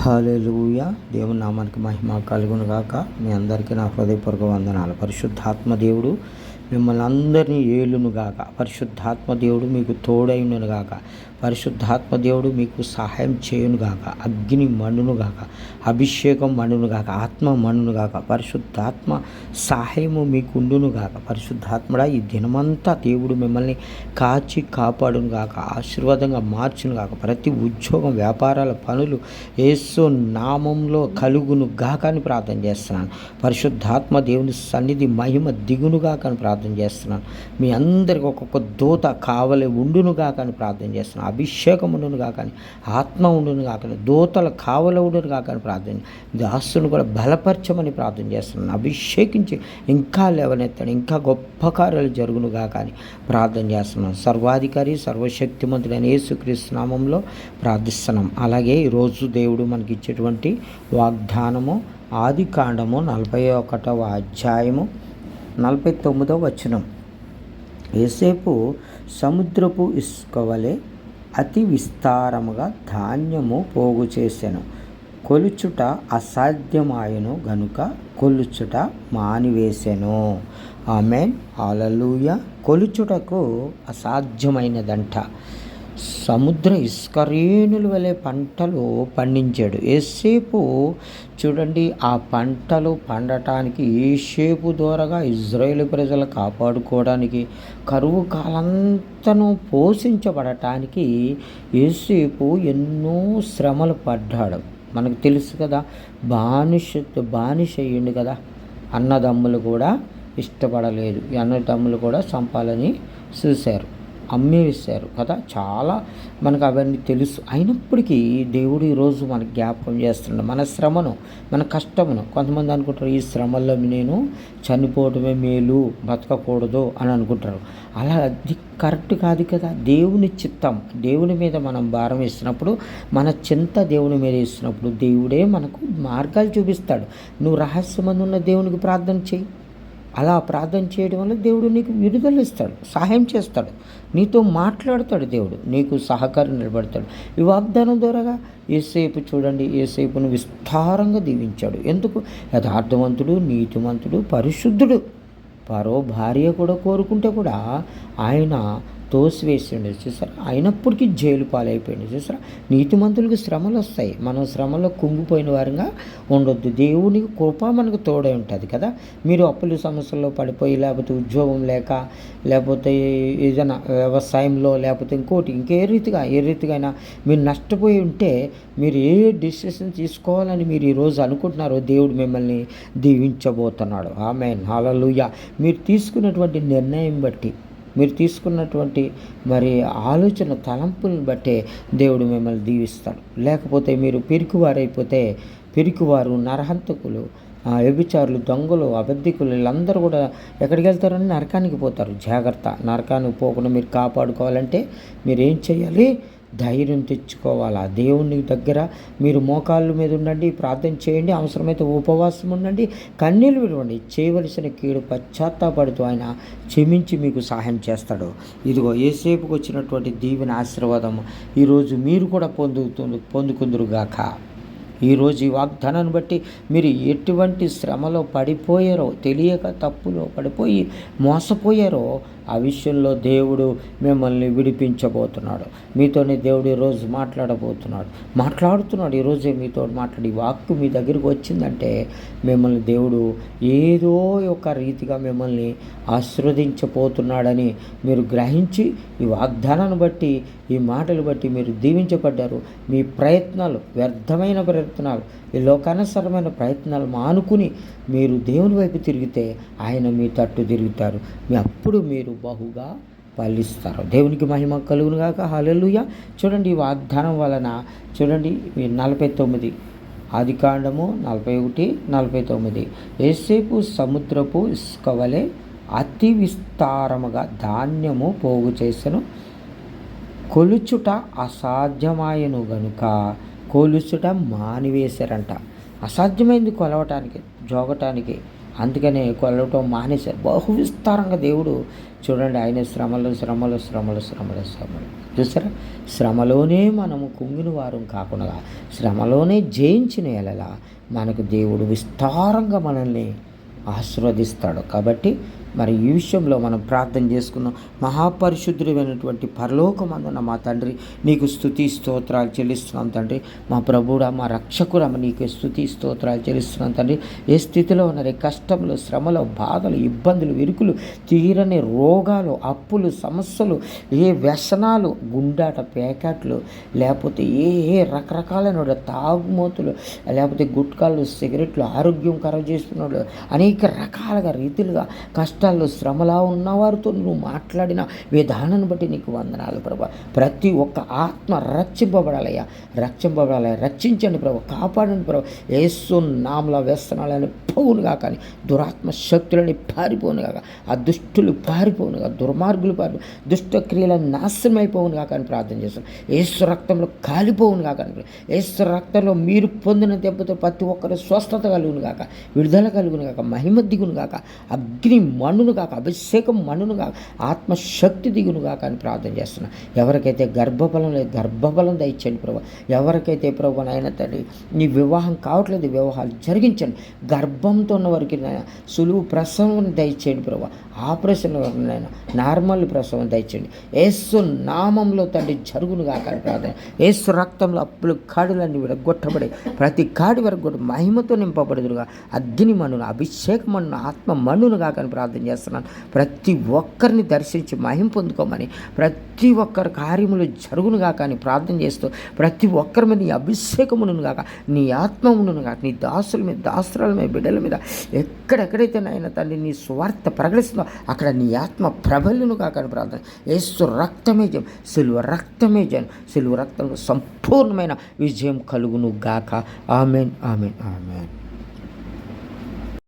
Hallelujah దేవుని నామానికి మహిమ కలుగును గాక. మీ అందరికీ నా హృదయపూర్వక వందనాలు. పరిశుద్ధాత్మ దేవుడు మిమ్మల్ని అందరినీ ఏలును గాక. పరిశుద్ధాత్మ దేవుడు మీకు తోడైనను గాక. పరిశుద్ధాత్మ దేవుడు మీకు సహాయం చేయును గాక. అగ్ని మణును గాక. అభిషేకం మణునుగాక ఆత్మ మణునుగాక పరిశుద్ధాత్మ సహాయము మీకుండునుగాక గాక. పరిశుద్ధాత్మడా ఈ దినమంతా దేవుడు మిమ్మల్ని కాచి కాపాడును గాక. ఆశీర్వాదంగా మార్చునుగాక ప్రతి ఉద్యోగం వ్యాపారాల పనులు ఏసు నామంలో కలుగును గాక అని ప్రార్థన చేస్తున్నాను. పరిశుద్ధాత్మ దేవుని సన్నిధి మహిమ దిగును గాక అని ప్రార్థన ప్రార్థన చేస్తున్నాను. మీ అందరికి ఒక్కొక్క దూత కావలి ఉండును కానీ ప్రార్థన చేస్తున్నాను. అభిషేకం ఉండును కానీ ఆత్మ ఉండునుగా కానీ దూతలు కావలి ఉండునుగా కానీ ప్రార్థన దాసును కూడా బలపరచమని ప్రార్థన చేస్తున్నాను. అభిషేకించి ఇంకా లేవనెత్తాను ఇంకా గొప్ప కార్యాలు జరుగును కానీ ప్రార్థన చేస్తున్నాను. సర్వాధికారి సర్వశక్తిమంతుడైన యేసుక్రీస్తు నామంలో ప్రార్థిస్తున్నాం. అలాగే ఈరోజు దేవుడు మనకి ఇచ్చేటువంటి వాగ్దానము ఆది కాండము నలభై ఒకటవ అధ్యాయము నలభై తొమ్మిదో వచనం. ఏసేపు సముద్రపు ఇసుక వలె అతి విస్తారముగా ధాన్యము పోగు చేశాను కొలుచుట అసాధ్యమాయను గనుక కొలుచుట మానివేసెను. ఆమెన్. ఆలలుయ కొలుచుటకు అసాధ్యమైనదంట. సముద్ర ఇస్కరేణుల వలె పంటలు పండించాడు. ఏసేపు చూడండి ఆ పంటలు పండటానికి ఏసేపు దూరగా ఇజ్రాయేల్ ప్రజలు కాపాడుకోవడానికి కరువు కాలంతను పోషించబడటానికి ఏసేపు ఎన్నో శ్రమలు పడ్డాడు. మనకు తెలుసు కదా బానిష బానిష అయ్యిండు కదా. అన్నదమ్ములు కూడా ఇష్టపడలేదు. ఈ అన్నదమ్ములు కూడా చంపాలని చూశారు. అమ్మేసారు కదా. చాలా మనకు అవన్నీ తెలుసు. అయినప్పటికీ దేవుడు ఈరోజు మనకు జ్ఞాపకం చేస్తున్నాడు. మన శ్రమను మన కష్టమును కొంతమంది అనుకుంటారు ఈ శ్రమల్లో నేను చనిపోవడమే మేలు బతకకూడదు అని అనుకుంటారు. అలా అది కరెక్ట్ కాదు కదా. దేవుని చిత్తం దేవుని మీద మనం భారం వేసినప్పుడు మన చింత దేవుని మీద వేసినప్పుడు దేవుడే మనకు మార్గాలు చూపిస్తాడు. నువ్వు రహస్యమందు ఉన్న దేవునికి ప్రార్థన చేయి అలా ప్రార్థన చేయడం వల్ల దేవుడు నీకు విడుదల ఇస్తాడు సహాయం చేస్తాడు. నీతో మాట్లాడతాడు దేవుడు నీకు సహకారం నిలబడతాడు. ఈ వాగ్దానం ద్వారాగా ఏసేపు చూడండి ఏసేపును విస్తారంగా దీవించాడు. ఎందుకు? యథార్థవంతుడు నీతిమంతుడు పరిశుద్ధుడు. పరో భార్య కూడా కోరుకుంటే కూడా ఆయన తోసివేసిండు. చూసారా? అయినప్పటికీ జైలు పాలైపోయింది చూసారా? నీతిమంతులకు శ్రమలు వస్తాయి. మనం శ్రమలో కుంగిపోయిన వారంగా ఉండొద్దు. దేవుని కృప మనకు తోడై ఉంటుంది కదా? మీరు అప్పులు సమస్యల్లో పడిపోయి లేకపోతే ఉద్యోగం లేక లేకపోతే ఏదైనా వ్యవసాయంలో లేకపోతే ఇంకోటి ఇంకే రీతిగా ఏ రీతిగా అయినా మీరు నష్టపోయి ఉంటే మీరు ఏ డిసిషన్ తీసుకోవాలని మీరు ఈరోజు అనుకుంటున్నారో దేవుడు మిమ్మల్ని దీవించబోతున్నాడు. ఆమె నాలలుయ మీరు తీసుకున్నటువంటి నిర్ణయం బట్టి మీరు తీసుకున్నటువంటి మరి ఆలోచన తలంపుని బట్టే దేవుడు మిమ్మల్ని దీవిస్తాడు. లేకపోతే మీరు పిరికివారైపోతే పిరికివారు నరహంతకులు వ్యభిచారులు దొంగలు అబద్ధికులు వీళ్ళందరూ కూడా ఎక్కడికి వెళ్తారని నరకానికి పోతారు. జాగ్రత్త. నరకానికి పోకుండా మీరు కాపాడుకోవాలంటే మీరు ఏం చేయాలి? ధైర్యం తెచ్చుకోవాలా? దేవుని దగ్గర మీరు మోకాళ్ళ మీద ఉండండి ప్రార్థన చేయండి అవసరమైతే ఉపవాసం ఉండండి కన్నీళ్ళు విడవండి. చేయవలసిన కీడు పశ్చాత్తాపడుతూ ఆయన క్షమించి మీకు సహాయం చేస్తాడు. ఇదిగో ఏసేపుకి వచ్చినటువంటి దీవెన ఆశీర్వాదం ఈరోజు మీరు కూడా పొందుతు పొందుకుందరుగాక ఈరోజు ఈ వాగ్దానాన్ని బట్టి మీరు ఎటువంటి శ్రమలో పడిపోయారో తెలియక తప్పులో పడిపోయి మోసపోయారో ఆ విషయంలో దేవుడు మిమ్మల్ని విడిపించబోతున్నాడు. మీతోనే దేవుడు ఈరోజు మాట్లాడబోతున్నాడు. మాట్లాడుతున్నాడు. ఈరోజే మీతో మాట్లాడి వాక్కు మీ దగ్గరికి వచ్చిందంటే మిమ్మల్ని దేవుడు ఏదో ఒక రీతిగా మిమ్మల్ని ఆశీర్వదించబోతున్నాడని మీరు గ్రహించి ఈ వాగ్దానాన్ని బట్టి ఈ మాటలు బట్టి మీరు దీవించబడ్డారు. మీ ప్రయత్నాలు వ్యర్థమైన ప్రయత్నాలు ఈ లోకానుసరమైన ప్రయత్నాలు మానుకుని మీరు దేవుని వైపు తిరిగితే ఆయన మీ తట్టు తిరుగుతారు. మీ అప్పుడు మీరు బహుగా ఫలిస్తారు. దేవునికి మహిమ కలుగును గాక. హలెలుయ చూడండి వాగ్దానం వలన చూడండి నలభై తొమ్మిది ఆది కాండము నలభై ఒకటి నలభై తొమ్మిది. ఏసేపు సముద్రపు ఇసుక వలె అతి విస్తారముగా ధాన్యము పోగు చేసను. కొలుచుట అసాధ్యమాయను గనుక కొలుచుట మానివేశారంట. అసాధ్యమైంది కొలవటానికి జోగటానికి. అందుకనే కొలవటం మానేశారు. బహు విస్తారంగా దేవుడు చూడండి ఆయన శ్రమలు శ్రమలు శ్రమలు శ్రమలు శ్రమలు. చూసారా? శ్రమలోనే మనము కుంగిన వారం కాకుండా శ్రమలోనే జయించిన ఎలలా మనకు దేవుడు విస్తారంగా మనల్ని ఆశీర్వదిస్తాడు. కాబట్టి మరి ఈ విషయంలో మనం ప్రార్థన చేసుకున్నాం మహాపరిశుద్ధుడైనటువంటి పరలోకమందున మా తండ్రి నీకు స్థుతి స్తోత్రాలు చెల్లిస్తున్నాం తండ్రి. మా ప్రభుడా మా రక్షకుడా నీకు స్థుతి స్తోత్రాలు చెల్లిస్తున్నాం తండ్రి. ఏ స్థితిలో ఉన్నారే కష్టములు శ్రమలు బాధలు ఇబ్బందులు విరుకులు తీరని రోగాలు అప్పులు సమస్యలు ఏ వ్యసనాలు గుండాట పేకాట్లు లేకపోతే ఏ ఏ రకరకాలైన తాగుమోతులు లేకపోతే గుట్కాలు సిగరెట్లు ఆరోగ్యం ఖరాబ్ చేసుకున్నాడు అనేక రకాలుగా రీతిలుగా కష్టాల్లో శ్రమలా ఉన్నవారితో నువ్వు మాట్లాడిన విధానాన్ని బట్టి నీకు వందనాలు ప్రభా. ప్రతి ఒక్క ఆత్మ రక్షింపబడాలయ్యా. రక్షింపబడాలయ్యా. రక్షించండి ప్రభు. కాపాడండి ప్రభు. ఏసు నామల వ్యసనాలని పోవునుగా కానీ దురాత్మ శక్తులని పారిపోనుగా ఆ దుష్టులు పారిపోనుగా దుర్మార్గులు పారిపో దుష్ట క్రియలను నాశనం అయిపోవునుగా కానీ ప్రార్థన చేస్తాను ఏసు రక్తంలో కాలిపోవునుగా కానీ ఏసు రక్తంలో మీరు పొందిన దెబ్బతో ప్రతి ఒక్కరు స్వస్థత కలుగును గాక విడుదల కలుగును గాక మహిమ దిగును గాక అగ్ని మన్నును కాక అభిషేకం మనును కాక ఆత్మశక్తి దిగును కాక అని ప్రార్థన చేస్తున్నా. ఎవరికైతే గర్భఫలం లేదు గర్భఫలం దయచండి ప్రభు. ఎవరికైతే ప్రభు నాయన తండ్రి నీ వివాహం కావట్లేదు వివాహాలు జరిగించండి. గర్భంతో ఉన్న వారికి నాయన సులువు ప్రసవం దయచేయండి ప్రభు. ఆపరేషన్ నాయన నార్మల్ ప్రసవం దయచేయండి. ఏసు నామంలో తండ్రి జరుగును కాక అని ప్రార్థన. ఏసు రక్తంలో అప్పులు కాడులన్నీ విడగొట్టబడి ప్రతి కాడి వరకు కూడా మహిమతో నింపబడుదురుగా. అగ్ని మనును అభిషేక మన్ను ఆత్మ మన్నును కాకని ప్రార్థన చేస్తున్నాను. ప్రతి ఒక్కరిని దర్శించి మహిం పొందుకోమని ప్రతి ఒక్కరి కార్యములు జరుగును గాక అని ప్రార్థన చేస్తూ ప్రతి ఒక్కరి మీద నీ అభిషేకమును గాక నీ ఆత్మ ఉండును గాక నీ దాసుల మీద దాసురాల మీద బిడ్డల మీద ఎక్కడెక్కడైతే నాయన తండ్రి నీ స్వార్థ ప్రకటిస్తుందో అక్కడ నీ ఆత్మ ప్రబలును కాక అని ప్రార్థన. ఏసు రక్తమే జయం సిలువ రక్తమే జయం సిలువ రక్తంలో సంపూర్ణమైన విజయం కలుగును గాక. Amen amen amen.